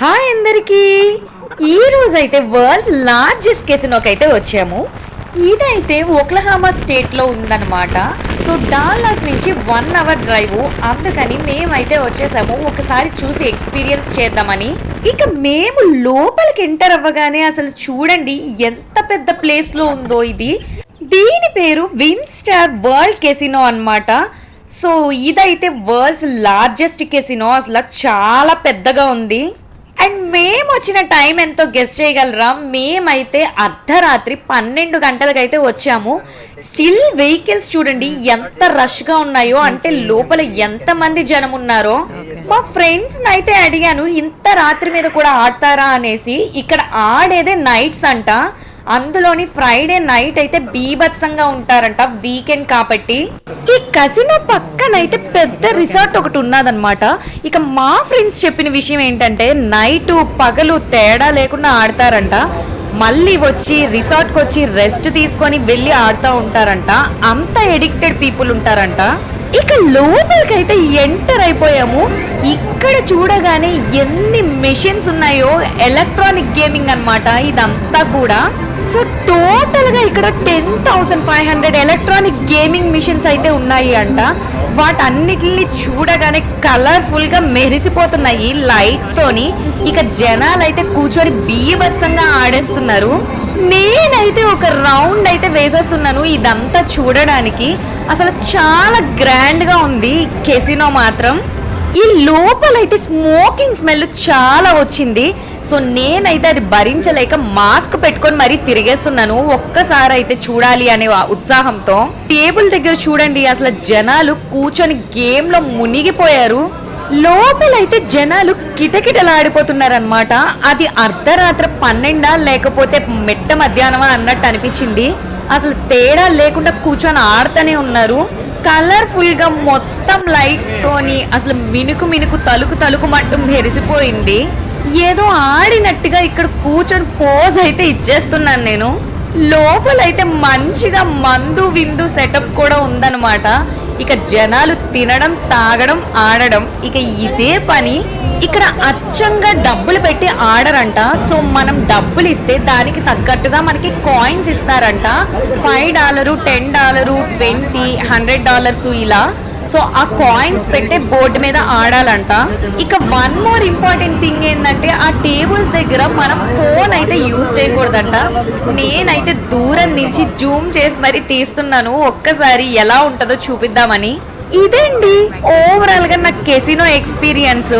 Hi అందరికీ. ఈ రోజు అయితే వరల్డ్స్ లార్జెస్ట్ కెసినోకి అయితే వచ్చాము. ఇదైతే ఒక్లహామా స్టేట్లో ఉందన్నమాట. సో డాలాస్ నుంచి వన్ అవర్ డ్రైవ్ అందుకని మేమైతే వచ్చేసాము. ఒకసారి చూసి ఎక్స్పీరియన్స్ చేద్దామని. ఇక మేము లోపలికి ఎంటర్ అవ్వగానే అసలు చూడండి ఎంత పెద్ద ప్లేస్లో ఉందో ఇది. దీని పేరు విన్ స్టార్ వరల్డ్ కెసినో అనమాట సో ఇదైతే వరల్డ్స్ లార్జెస్ట్ కెసినో. అసలు చాలా పెద్దగా ఉంది. మేము వచ్చిన టైం ఎంతో గెస్ట్ చేయగలరా? మేమైతే అర్ధరాత్రి పన్నెండు గంటలకైతే వచ్చాము. స్టిల్ వెహికల్స్ చూడండి ఎంత రష్గా ఉన్నాయో అంటే లోపల ఎంత మంది జనం ఉన్నారో మా ఫ్రెండ్స్ అయితే అడిగాను ఇంత రాత్రి మీద కూడా ఆడతారా? అనేసి. ఇక్కడ ఆడేదే నైట్స్ అంట. అందులోని ఫ్రైడే నైట్ అయితే బీభత్సంగా ఉంటారంట వీకెండ్ కాబట్టి. ఈ కసినో పక్కనైతే పెద్ద రిసార్ట్ ఒకటి ఉన్నదన్నమాట. ఇక మా ఫ్రెండ్స్ చెప్పిన విషయం ఏంటంటే నైట్ పగలు తేడా లేకుండా ఆడతారంట. మళ్ళీ వచ్చి రిసార్ట్కి వచ్చి రెస్ట్ తీసుకొని వెళ్ళి ఆడుతూ ఉంటారంట. అంత ఎడిక్టెడ్ పీపుల్ ఉంటారంట. ఇక లోపలికైతే ఎంటర్ అయిపోయాము. ఇక్కడ చూడగానే ఎన్ని మెషిన్స్ ఉన్నాయో ఎలక్ట్రానిక్ గేమింగ్ అన్నమాట ఇదంతా కూడా. సో టోటల్గా ఇక్కడ ten thousand five hundred electronic gaming machines అయితే ఉన్నాయి అంట. వాటన్నిటిని చూడగానే కలర్ఫుల్గా మెరిసిపోతున్నాయి లైట్స్ తోని. ఇక జనాలు అయితే కూర్చొని బీభత్సంగా ఆడేస్తున్నారు. నేనైతే ఒక రౌండ్ అయితే వేసేస్తున్నాను ఇదంతా చూడడానికి. అసలు చాలా గ్రాండ్గా ఉంది కెసినో మాత్రం. ఈ లోపలైతే స్మోకింగ్ స్మెల్ చాలా వచ్చింది. సో నేనైతే అది భరించలేక మాస్క్ పెట్టుకొని మరీ తిరిగేస్తున్నాను. ఒక్కసారి అయితే చూడాలి అనే ఉత్సాహంతో. టేబుల్ దగ్గర చూడండి అసలు జనాలు కూర్చొని గేమ్లో మునిగిపోయారు. లోపలైతే జనాలు కిటకిటలాడిపోతున్నారనమాట అది అర్ధరాత్రి పన్నెండా లేకపోతే మెట్ట మధ్యాహ్నమా అన్నట్టు అనిపించింది. అసలు తేడా లేకుండా కూర్చొని ఆడుతూనే ఉన్నారు. కలర్ఫుల్గా మొత్తం లైట్స్ తోని అసలు మినుకు మినుకు తలుకు తలుకు మట్టు మెరిసిపోయింది. ఏదో ఆడినట్టుగా ఇక్కడ కూర్చొని పోజ్ అయితే ఇచ్చేస్తున్నాను నేను. లోపలైతే మంచిగా మందు విందు సెటప్ కూడా ఉందన్నమాట. ఇక జనాలు తినడం తాగడం ఆడడం ఇక ఇదే పని ఇక్కడ అచ్చంగా డబ్బులు పెట్టి ఆడరంట. సో మనం డబ్బులు ఇస్తే దానికి తగ్గట్టుగా మనకి కాయిన్స్ ఇస్తారంట. Five dollar ten dollar twenty hundred dollars ఇలా. సో ఆ కాయిన్స్ పెట్టే బోర్డు మీద ఆడాలంట. ఇక వన్ మోర్ ఇంపార్టెంట్ థింగ్ ఏంటంటే ఆ టేబుల్స్ దగ్గర మనం ఫోన్ అయితే యూజ్ చేయకూడదంట. నేనైతే దూరం నుంచి జూమ్ చేసి మరి తీస్తున్నాను. ఒక్కసారి ఎలా ఉంటుందో చూపిద్దామని. ఇదండి ఓవరాల్గా నా కెసినో ఎక్స్పీరియన్స్